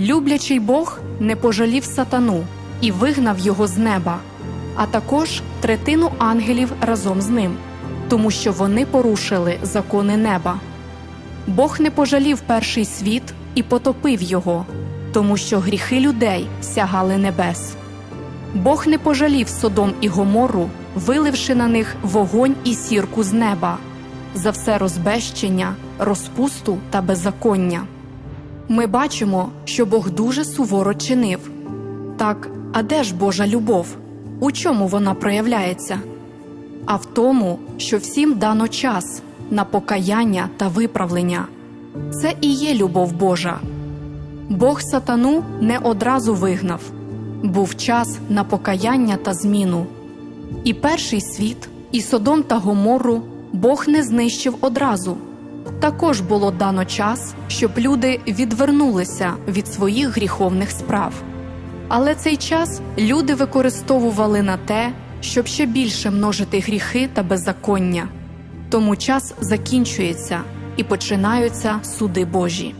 Люблячий Бог не пожалів сатану і вигнав його з неба, а також третину ангелів разом з ним, тому що вони порушили закони неба. Бог не пожалів перший світ і потопив його, тому що гріхи людей сягали небес. Бог не пожалів Содом і Гомору, виливши на них вогонь і сірку з неба за все розбещення, розпусту та беззаконня. Ми бачимо, що Бог дуже суворо чинив. Так, а де ж Божа любов? У чому вона проявляється? А в тому, що всім дано час на покаяння та виправлення. Це і є любов Божа. Бог сатану не одразу вигнав, був час на покаяння та зміну. І перший світ, і Содом та Гомору Бог не знищив одразу. Також було дано час, щоб люди відвернулися від своїх гріховних справ. Але цей час люди використовували на те, щоб ще більше множити гріхи та беззаконня. Тому час закінчується і починаються суди Божі.